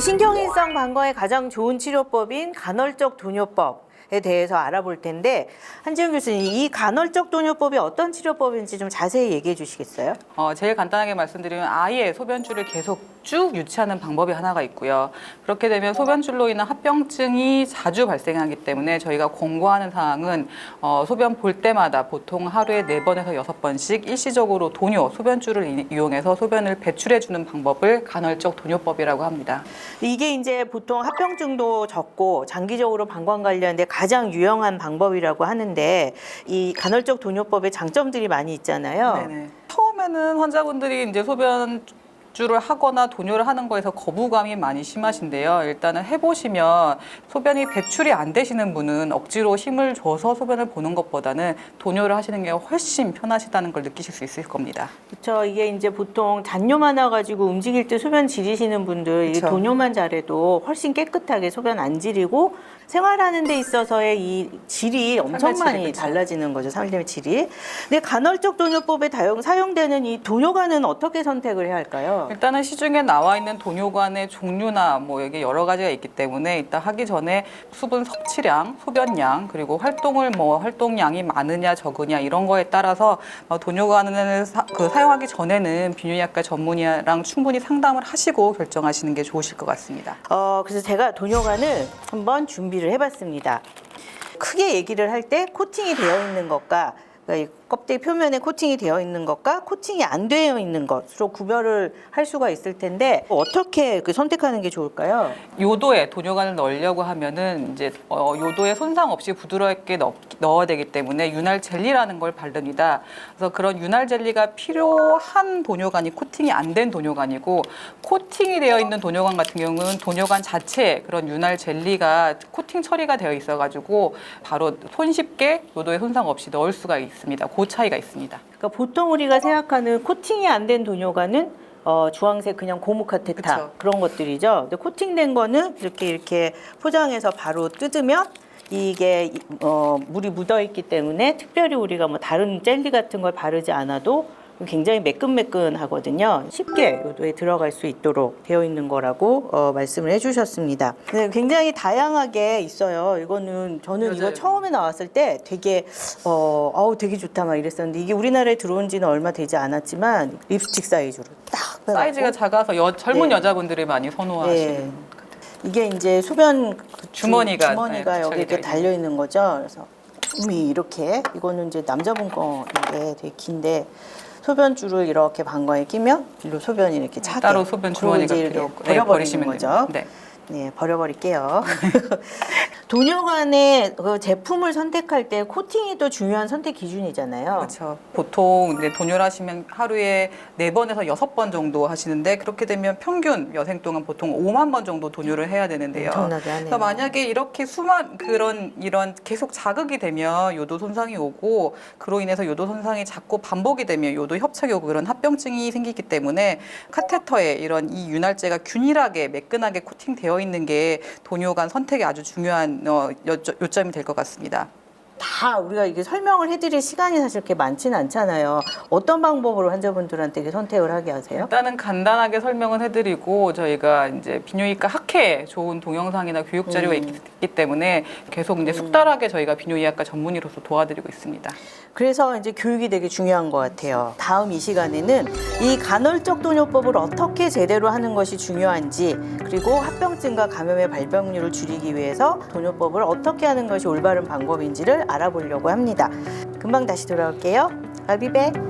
신경일성 방광의 가장 좋은 치료법인 간헐적 도뇨법에 대해서 알아볼 텐데 한지훈 교수님 이 간헐적 도뇨법이 어떤 치료법인지 좀 자세히 얘기해 주시겠어요? 어, 제일 간단하게 말씀드리면 아예 소변줄을 계속 쭉 유치하는 방법이 하나가 있고요. 그렇게 되면 소변줄로 인한 합병증이 자주 발생하기 때문에 저희가 권고하는 사항은 어, 소변 볼 때마다 보통 하루에 네번에서 여섯 번씩 일시적으로 도뇨, 소변줄을 이- 이용해서 소변을 배출해 주는 방법을 간헐적 도뇨법이라고 합니다. 이게 이제 보통 합병증도 적고 장기적으로 방광 관리하는데 가장 유용한 방법이라고 하는데 이 간헐적 도뇨법의 장점들이 많이 있잖아요. 네네. 처음에는 환자분들이 이제 소변 줄을 하거나 도뇨를 하는 거에서 거부감이 많이 심하신데요. 일단은 해보시면 소변이 배출이 안 되시는 분은 억지로 힘을 줘서 소변을 보는 것보다는 도뇨를 하시는 게 훨씬 편하시다는 걸 느끼실 수 있을 겁니다. 그렇죠. 이게 이제 보통 잔뇨 많아가지고 움직일 때 소변 지리시는 분들 이게 그쵸. 도뇨만 잘해도 훨씬 깨끗하게 소변 안 지리고 생활하는 데 있어서의 이 질이 엄청 삶의 질이, 많이 그쵸. 달라지는 거죠. 삶의 질이. 근데 간헐적 도뇨법에 다용 사용되는 이 도뇨관은 어떻게 선택을 해야 할까요? 일단은 시중에 나와 있는 도뇨관의 종류나 뭐 여기 여러 가지가 있기 때문에 일단 하기 전에 수분 섭취량, 소변량 그리고 활동을 뭐 활동량이 많으냐 적으냐 이런 거에 따라서 어, 도뇨관을 사, 그 사용하기 전에는 비뇨기과 전문의랑 충분히 상담을 하시고 결정하시는 게 좋으실 것 같습니다. 어, 그래서 제가 도뇨관을 한번 준비를 해봤습니다. 크게 얘기를 할 때 코팅이 되어 있는 것과 이 껍데기 표면에 코팅이 되어 있는 것과 코팅이 안 되어 있는 것으로 구별을 할 수가 있을 텐데 어떻게 그 선택하는 게 좋을까요? 요도에 도뇨관을 넣으려고 하면은 이제 어, 요도에 손상 없이 부드럽게 넣, 넣어야 되기 때문에 윤활 젤리라는 걸 바릅니다. 그래서 그런 윤활 젤리가 필요한 도뇨관이 코팅이 안 된 도뇨관이고 코팅이 되어 있는 도뇨관 같은 경우는 도뇨관 자체에 그런 윤활 젤리가 코팅 처리가 되어 있어가지고 바로 손쉽게 요도에 손상 없이 넣을 수가 있습니다. 그 차이가 있습니다. 그러니까 보통 우리가 생각하는 코팅이 안 된 도뇨관은 어, 주황색 그냥 고무 카테타. 그런 것들이죠. 근데 코팅된 거는 이렇게 이렇게 포장해서 바로 뜯으면 이게 이- 어, 물이 묻어 있기 때문에 특별히 우리가 뭐 다른 젤리 같은 걸 바르지 않아도 굉장히 매끈매끈하거든요. 쉽게 요도에 들어갈 수 있도록 되어 있는 거라고 어, 말씀을 해주셨습니다. 네, 굉장히 다양하게 있어요. 이거는 저는 이거 맞아요. 처음에 나왔을 때 되게 어, 아우 되게 좋다 막 이랬었는데 이게 우리나라에 들어온 지는 얼마 되지 않았지만 립스틱 사이즈로 딱 사이즈가 작아서 여- 젊은 네. 여자분들이 많이 선호하시는 네. 이게 이제 소변 그 주- 주머니가, 주머니가 네, 여기 이렇게 달려 있는 거죠. 그래서 이 이렇게 이거는 이제 남자분 거인데 되게 긴데 소변줄을 이렇게 방광에 끼면 일로 소변이 이렇게 차게 따로 소변 주머니가 필요 없고 네, 버리시면 거죠. 됩니다. 네. 네, 버려버릴게요. 도뇨관의 그 제품을 선택할 때 코팅이 또 중요한 선택 기준이잖아요. 그렇죠. 보통 이제 돈요를 하시면 하루에 네 번에서 여섯 번 정도 하시는데 그렇게 되면 평균 여생 동안 보통 5만 번 정도 돈요를 해야 되는데요. 엄청나게 하네요. 그래서 만약에 이렇게 수만 그런 이런 계속 자극이 되면 요도 손상이 오고 그로 인해서 요도 손상이 자꾸 반복이 되면 요도 협착이 오고 그런 합병증이 생기기 때문에 카테터에 이런 이 윤활제가 균일하게 매끈하게 코팅되어 있는 게 돈요관 선택에 아주 중요한 어, 요점- 요점이 될 것 같습니다. 다 우리가 이게 설명을 해드릴 시간이 사실 그렇게 많지는 않잖아요. 어떤 방법으로 환자분들한테 이렇게 선택을 하게 하세요? 일단은 간단하게 설명은 해드리고 저희가 이제 비뇨기과 학회에 좋은 동영상이나 교육 자료가 음. 있기 때문에 계속 이제 숙달하게 저희가 비뇨기학과 전문의로서 도와드리고 있습니다. 그래서 이제 교육이 되게 중요한 것 같아요. 다음 이 시간에는 이 간헐적 도뇨법을 어떻게 제대로 하는 것이 중요한지 그리고 합병증과 감염의 발병률을 줄이기 위해서 도뇨법을 어떻게 하는 것이 올바른 방법인지를 알아보려고 합니다. 금방 다시 돌아올게요. Back.